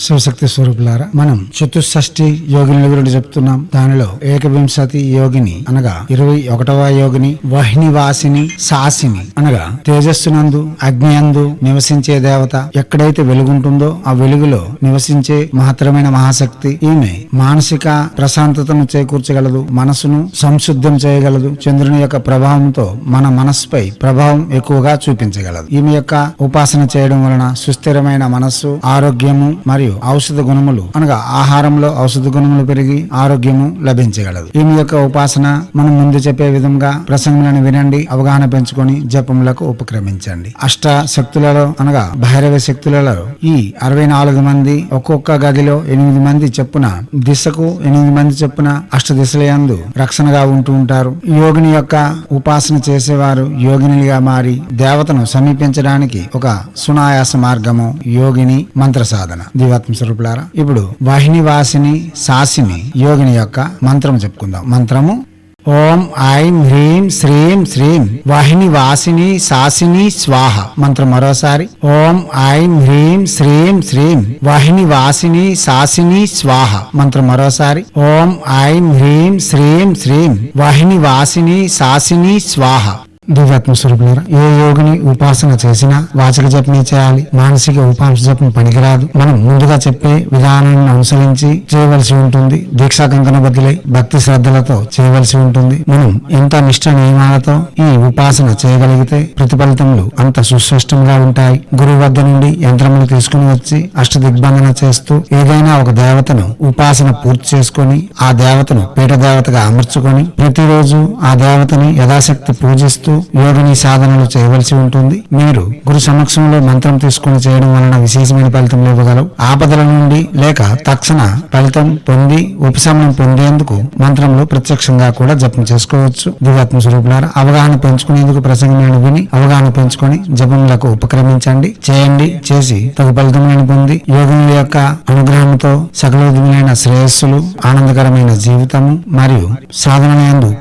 శివశక్తి స్వరూపులారా మనం చతుషష్ఠి యోగిని గురించి చెప్తున్నాం. దానిలో ఏకవింశతి యోగిని అనగా ఇరవై ఒకటవ యోగిని వహిని వాసిని సాసిని అనగా తేజస్సునందు అగ్నియందు నివసించే దేవత ఎక్కడైతే వెలుగుంటుందో ఆ వెలుగులో నివసించే మహత్తరమైన మహాశక్తి. ఈమె మానసిక ప్రశాంతతను చేకూర్చగలదు మనసును సంశుద్ధం చేయగలదు. చంద్రుని యొక్క ప్రభావంతో మన మనస్సుపై ప్రభావం ఎక్కువగా చూపించగలదు. ఈమె యొక్క ఉపాసన చేయడం వలన సుస్థిరమైన మనస్సు ఆరోగ్యము మరియు ఔషధ గుణములు అనగా ఆహారంలో ఔషధ గుణములు పెరిగి ఆరోగ్యము లభించగలదు. ఈమె యొక్క ఉపాసన మనం ముందు చెప్పే విధంగా ప్రసంగులను వినండి అవగాహన పెంచుకొని జపములకు ఉపక్రమించండి. అష్ట శక్తులలో అనగా భైరవ శక్తులలో ఈ అరవై నాలుగు మంది ఒక్కొక్క గదిలో ఎనిమిది మంది చెప్పున దిశకు ఎనిమిది మంది చెప్పున అష్ట దిశలయందు రక్షణగా ఉంటూ ఉంటారు. యోగిని యొక్క ఉపాసన చేసేవారు యోగినిగా మారి దేవతను సమీపించడానికి ఒక సునాయాస మార్గము యోగిని మంత్ర సాధన దివాత్మ స్వరూపులారా? ఇప్పుడు వాహిని వాసిని సాసిని యోగిని యొక్క మంత్రం చెప్పుకుందాం. మంత్రము ఓం ఐం హ్రీం శ్రీం శ్రీం వాహిని వాసిని సాసిని స్వాహ. మంత్రం మరోసారి. ఓం ఐం హ్రీం శ్రీం శ్రీం వాహిని వాసిని సాసిని స్వాహ. మంత్రం మరోసారి. ఓం ఐం హ్రీం శ్రీం శ్రీం వాహిని వాసిని సాసిని స్వాహ. దివ్యాత్మ స్వరూపులారా ఏ యోగిని ఉపాసన చేసినా వాచక జపనే చేయాలి మానసిక ఉపాంశ జపం పనికిరాదు. మనం ముందుగా చెప్పే విధానాన్ని అనుసరించి చేయవలసి ఉంటుంది. దీక్షా కంకణ బదిలై భక్తి శ్రద్ధలతో చేయవలసి ఉంటుంది. మనం ఎంత నిష్ట నియమాలతో ఈ ఉపాసన చేయగలిగితే ప్రతిఫలితములు అంత సుస్పష్టంగా ఉంటాయి. గురువు వద్ద నుండి యంత్రములు తీసుకుని వచ్చి అష్ట దిగ్బంధన చేస్తూ ఏదైనా ఒక దేవతను ఉపాసన పూర్తి చేసుకొని ఆ దేవతను పీఠ దేవతగా అమర్చుకొని ప్రతిరోజు ఆ దేవతని యథాశక్తి పూజిస్తూ యోగిని సాధనలు చేయవలసి ఉంటుంది. మీరు గురు సమక్షంలో మంత్రం తీసుకుని చేయడం వలన విశేషమైన ఫలితం ఇవ్వగలవు ఆపదల నుండి లేక తక్షణ ఫలితం పొంది ఉపశమనం పొందేందుకు మంత్రంలో ప్రత్యక్షంగా కూడా జపం చేసుకోవచ్చు. దివాత్మ స్వరూపులారా అవగాహన పెంచుకునేందుకు ప్రసంగమైన విని అవగాహన పెంచుకొని జపములకు ఉపక్రమించండి. చేయండి చేసి తగు ఫలితమైన పొంది యోగుల యొక్క అనుగ్రహంతో సకలోదిమైన శ్రేయస్సులు ఆనందకరమైన జీవితము మరియు సాధన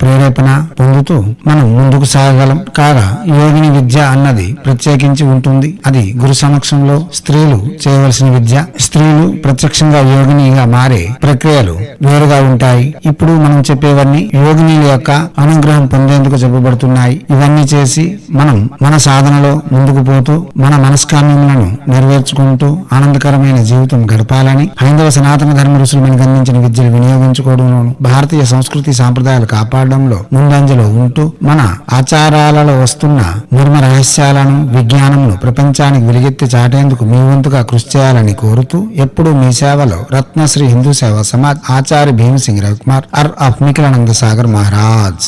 ప్రేరేపణ పొందుతూ మనం ముందుకు సాగగలం కాగా యోగిని విద్య అన్నది ప్రత్యేకించి ఉంటుంది. అది గురు సమక్షంలో స్త్రీలు చేయవలసిన విద్య. స్త్రీలు ప్రత్యక్షంగా యోగినిగా మారే ప్రక్రియలు వేరుగా ఉంటాయి. ఇప్పుడు మనం చెప్పేవన్నీ యోగినీల యొక్క అనుగ్రహం పొందేందుకు చెప్పబడుతున్నాయి. ఇవన్నీ చేసి మనం మన సాధనలో ముందుకు పోతూ మన మనస్కామ్యములను నెరవేర్చుకుంటూ ఆనందకరమైన జీవితం గడపాలని హైందవ సనాతన ధర్మ ఋషులు మనకు అందించిన విద్యను వినియోగించుకోవడంలోను భారతీయ సంస్కృతి సాంప్రదాయాలు కాపాడడంలో ముందంజలో ఉంటూ మన దేవాలయాలలో వస్తున్న మర్మ రహస్యాలను విజ్ఞానమును ప్రపంచానికి వెలుగెత్తి చాటేందుకు మీ వంతుగా కృషి చేయాలని కోరుతూ ఎప్పుడూ మీ సేవలో రత్నశ్రీ హిందూ సేవ సమాజ్ ఆచార్య భీమసింగ్ రవికుమార్ అర్ ఆఫ్ నిఖిలానంద సాగర్ మహారాజ్.